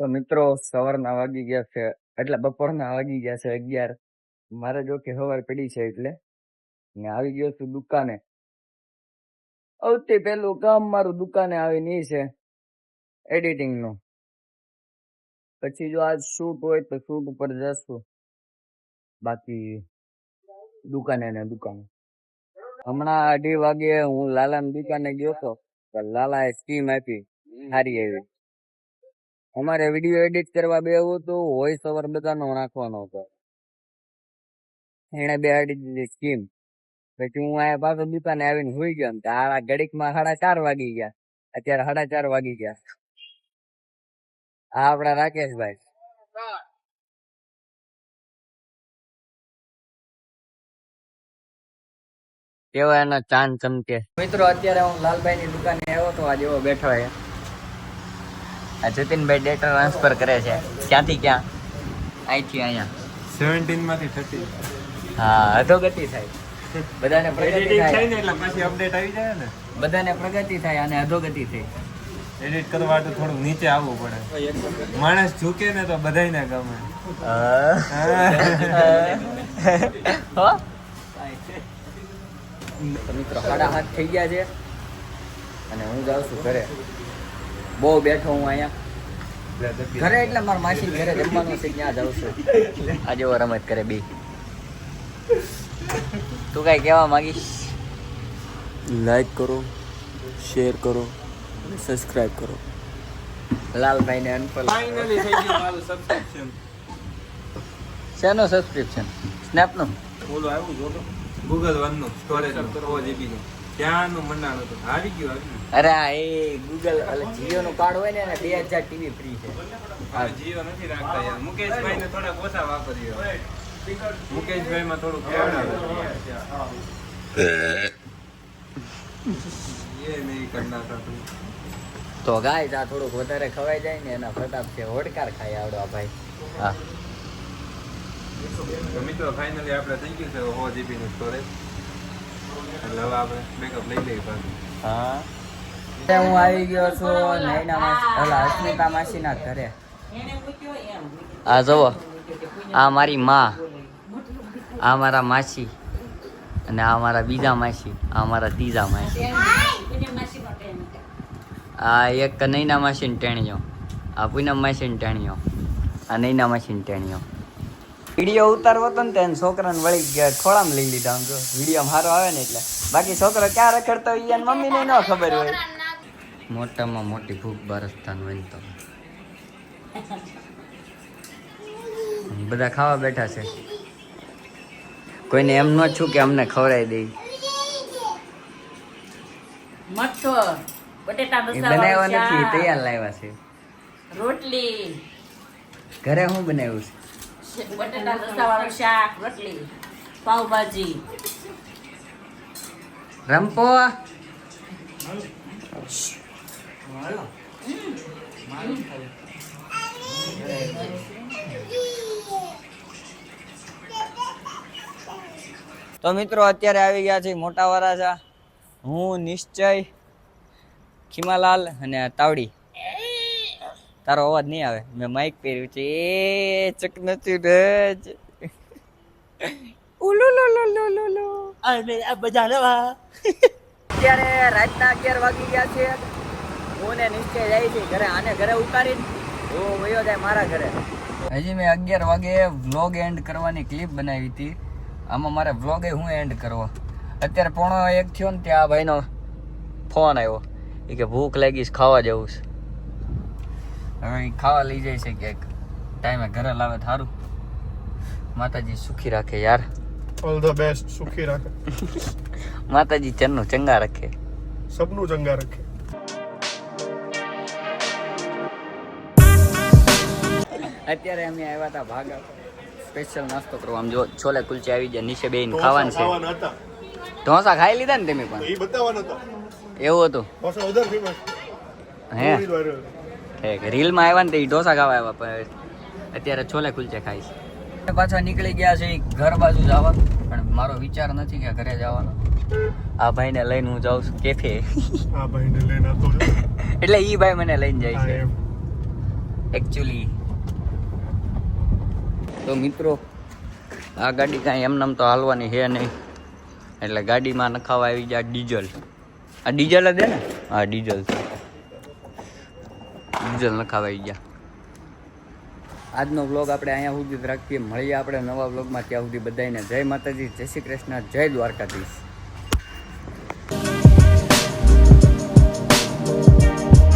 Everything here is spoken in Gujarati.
તો મિત્રો સવારના વાગી ગયા છે. એટલે બપોરના વાગી ગયા છે અગિયાર. મારે જો કે સવાર પડી છે એટલે ને આવી ગયો છું દુકાને. સૌથી પહેલું કામ મારું દુકાને આવીને ઈ છે એડિટિંગનું પછી જો આજ શૂટ હોય તો શૂટ ઉપર જશું. બાકી દુકાને ને દુકાને. હમણાં અઢી વાગે હું લાલાની દુકાને ગયો તો તો લાલાએ સ્કીમ આપી. સારી એવી અમારે વીડિયો એડિટ કરવા બેવું હતું વોઇસ ઓવર બધાનો નાખવાનો હતો. એને બે અડી દીધી સ્કીમ પછી હું અહીંયા પાછો દુકાને આવીને સુઈ ગયો આ તારા ઘડીકમાં સાડા ચાર વાગી ગયા. અત્યારે સાડા ચાર વાગી ગયા. આ આપડા રાકેશભાઈ. કેવો એનો ચાંદ ચમકે. મિત્રો, અત્યારે હું લાલભાઈ ની દુકાને આવ્યો તો આજે એવો બેઠો છે. આ જતીનભાઈ ડેટા ટ્રાન્સફર કરે છે. ક્યાંથી ક્યાં? અહીંથી અહીંયા. સેવન્ટીનમાંથી થર્ટી હા અધોગતિ થાય. બધાને પ્રગતિ થાય. ને એટલે પછી અપડેટ આવી જાય ને? બધાને પ્રગતિ થાય અને અધોગતિ થાય. એડિટ કરવા તો થોડું નીચે આવવું પડે. માણસ ઝૂકે ને તો બધાયને ગમે. મિત્રો સાડા હાથ થઈ ગયા છે. અને હું જાઉં છું ઘરે. બહુ બેઠો હું અહીંયા. ઘરે એટલે મારા માસી ઘરે જમવાનું છે ક્યાં જાઉં છું. આજે એવો રમત કરે બી. તું કઈ કહેવા માંગીશ? લાઈક કરો શેર કરો અને સબસ્ક્રાઇબ કરો. લાલભાઈ ને અનફોલો ફાઇનલી થઈ ગયું મારું સબસ્ક્રિપ્શન શેનો સબસ્ક્રિપ્શન સ્નેપનું બોલો આવ્યું જો તો ગૂગલ વનનું સ્ટોરેજ સો જીબી નું. ત્યાંનું મંડાણ હતું આવી ગયું આવી અરે એ ગૂગલ જીઓ નું કાર્ડ હોય ને એને બે હજાર ટીવી ફ્રી છે. જીઓ નથી રાખતા યાર. મુકેશભાઈ ને થોડાક ઓછા વાપર્યો મુકેશભાઈ માં એ નહીં કરના થતું તો ગાય આ થોડુંક વધારે ખવાઈ જાય ને એના પ્રતાપ છે. હોડકાર ખાય આવડો આ ભાઈ. હા. મિત્રો ફાઇનલી આપણે થઈ ગયું છે હો જીબી નું સ્ટોરેજ એટલે હવે આપણે બેકઅપ લઈ લઈએ પાછું હા. હું આવી ગયો છું નૈના માસી ઓલા અસ્મિતા માસીના ઘરે. આ જુઓ આ મારી માં આ મારા માસી અને આ મારા બીજા માસી આ મારા ત્રીજા માસી. આ એક નૈના માસી ને ટેણીઓ આ પૂનમ માસી ને ટેણીઓ આ નૈના માસી ને ટેણીઓ વીડિયો ઉતારવો હતો ને તેને છોકરાને વળી ગયા ખોળામાં લઈ લીધા આમ જો. વીડિયો સારો આવે ને એટલે. બાકી છોકરો ક્યાં રખડતો હોય એને મમ્મીને ન ખબર હોય. મોટામાં મોટી ભૂખ બારસ્તાન બનતો બધા ખાવા બેઠા છે. કોઈને એમ ન છું કે અમને ખવડાવી દઈ મઠો બટેટા એ બનાવ્યા નથી તૈયાર લાવ્યા છે. રોટલી. ઘરે હું બનાવ્યું છે? તો મિત્રો અત્યારે આવી ગયા છે મોટા વરાજા હું નિશ્ચય ખીમાલાલ અને તાવડી. તારો અવાજ નહીં આવે. મેં માઇક પહેર્યું છે. એ ચક નથી રજ ઉલુ લો લો લો લો લો અત્યારે રાતના અગિયાર વાગી ગયા છે. હું ને નિશ્ચય જાય છે ઘરે. આને ઘરે ઉતારીને હું વયો જાય મારા ઘરે. હજી મેં અગિયાર વાગે વ્લોગ એન્ડ કરવાની ક્લિપ બનાવી હતી. આમાં મારે વ્લોગે હું એન્ડ કરવો? અત્યારે પોણો એક થયો ને ત્યાં ભાઈનો ફોન આવ્યો. એ કે ભૂખ લાગી ખાવા જવું છે. હવે ખાવા લઈ જાય છે ક્યાંક. ટાઈમે ઘરે લાવે સારું માતાજી સુખી રાખે યાર. ઓલ ધ બેસ્ટ સુખી રાખે. માતાજી ચરનું ચંગા રાખે. સબનું ચંગા રાખે. અત્યારે અમે આવ્યા હતા ભાગ સ્પેશિયલ નાસ્તો કરવા. આમ જો છોલે કુલચે આવી ગયા નીચે બેહીને ખાવાનું છે. ઢોસા ખાઈ લીધા ને તમે પણ? એ બતાવવાનું હતું. એવું હતું. ઢોસા વધારે ફેમસ. હે? રીલમાં આવ્યા ને તે ઢોસા ખાવા આવ્યા પણ અત્યારે છોલે કુલચે ખાઈશ પાછા નીકળી ગયા છે ઘર બાજુ જવા પણ મારો વિચાર નથી કે ઘરે જવાનો. આ ભાઈને લઈને હું જાઉં છું કેફે. આ ભાઈને લઈને આવતો એટલે ઈ ભાઈ મને લઈને જાય છે. એકચ્યુઅલી તો મિત્રો આ ગાડી કાંઈ એમનામ તો હાલવાની છે નહીં. એટલે ગાડીમાં નખાવા આવી જાય ડીઝલ. આ ડીઝલ જ ને? હા ડીઝલ છે. ડીઝલ લખાવાઈ ગયા. આજનો બ્લોગ આપણે અહીંયા સુધી રાખીએ. મળીએ આપણે નવા બ્લોગમાં ત્યાં સુધી બધાને જય માતાજી, જય શ્રી કૃષ્ણ, જય દ્વારકાધીશ.